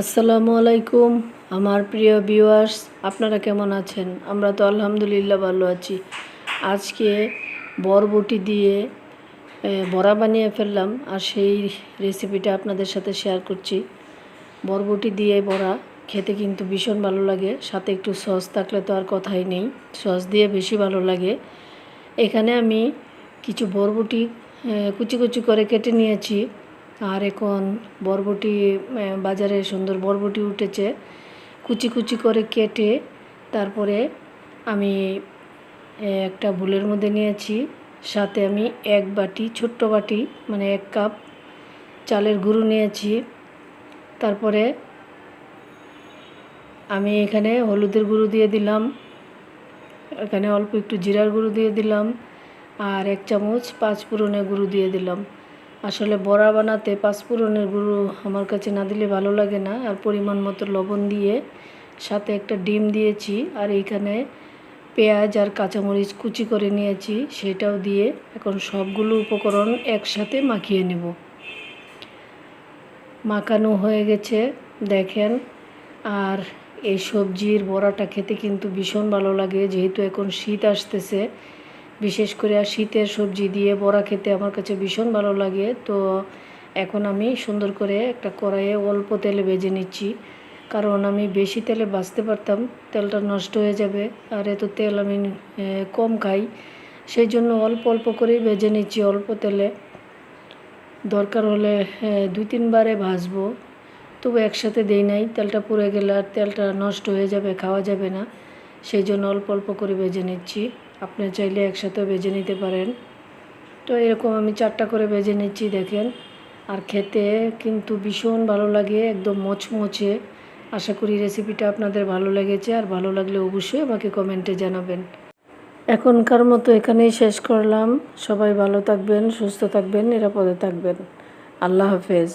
আসসালামু আলাইকুম, আমার প্রিয় ভিউয়ার্স আপনারা কেমন আছেন? আমরা তো আলহামদুলিল্লাহ ভালো আছি। আজকে বরবটি দিয়ে বড়া বানিয়ে ফেললাম আর সেই রেসিপিটা আপনাদের সাথে শেয়ার করছি। বরবটি দিয়ে বড়া খেতে কিন্তু ভীষণ ভালো লাগে, সাথে একটু সস থাকলে তো আর কথাই নেই। সস দিয়ে বেশি ভালো লাগে। এখানে আমি কিছু বরবটি কুচি কুচি করে কেটে নিয়েছি। আর এখন বরবটি বাজারে সুন্দর বরবটি উঠেছে। কুচি কুচি করে কেটে তারপরে আমি একটা ভুলের মধ্যে নিয়েছি। সাথে আমি এক বাটি, ছোট্ট বাটি মানে এক কাপ চালের গুঁড়ো নিয়েছি। তারপরে আমি এখানে হলুদের গুঁড়ো দিয়ে দিলাম। এখানে অল্প একটু জিরার গুঁড়ো দিয়ে দিলাম। আর এক চামচ পাঁচ ফোড়নের গুঁড়ো দিয়ে দিলাম। আসলে বড়া বানাতে পাঁচ ফোড়নের গুঁড়ো আমার কাছে না দিলে ভালো লাগে না। আর পরিমাণ মতো লবণ দিয়ে সাথে একটা ডিম দিয়েছি আর এইখানে পেঁয়াজ আর কাঁচামরিচ কুচি করে নিয়েছি। সেটাও দিয়ে এখন সবগুলো উপকরণ একসাথে মাখিয়ে নেব। মাখানো হয়ে গেছে, দেখেন। আর এই সবজির বড়াটা খেতে কিন্তু ভীষণ ভালো লাগে, যেহেতু এখন শীত আসতেছে। বিশেষ করে আর শীতের সবজি দিয়ে বড়া খেতে আমার কাছে ভীষণ ভালো লাগে। তো এখন আমি সুন্দর করে একটা কড়াইয়ে অল্প তেলে ভেজে নিচ্ছি। কারণ আমি বেশি তেলে ভাজতে পারতাম, তেলটা নষ্ট হয়ে যাবে আর এত তেল আমি কম খাই। সেই জন্য অল্প অল্প করেই ভেজে নিচ্ছি অল্প তেলে। দরকার হলে দুই তিনবারে ভাজবো। তবু একসাথে দেই নাই, তেলটা পুড়ে গেলে আর তেলটা নষ্ট হয়ে যাবে, খাওয়া যাবে না। সেই জন্য অল্প অল্প করে ভেজে নিচ্ছি। আপনি চাইলে একসাথেও ভেজে নিতে পারেন। তো এরকম আমি চারটা করে ভেজে নিচ্ছি, দেখেন। আর খেতে কিন্তু ভীষণ ভালো লাগে, একদম মচমচে। আশা করি রেসিপিটা আপনাদের ভালো লেগেছে, আর ভালো লাগলে অবশ্যই আমাকে কমেন্টে জানাবেন। এখনকার মতো এখানেই শেষ করলাম। সবাই ভালো থাকবেন, সুস্থ থাকবেন, নিরাপদে থাকবেন। আল্লাহ হাফেজ।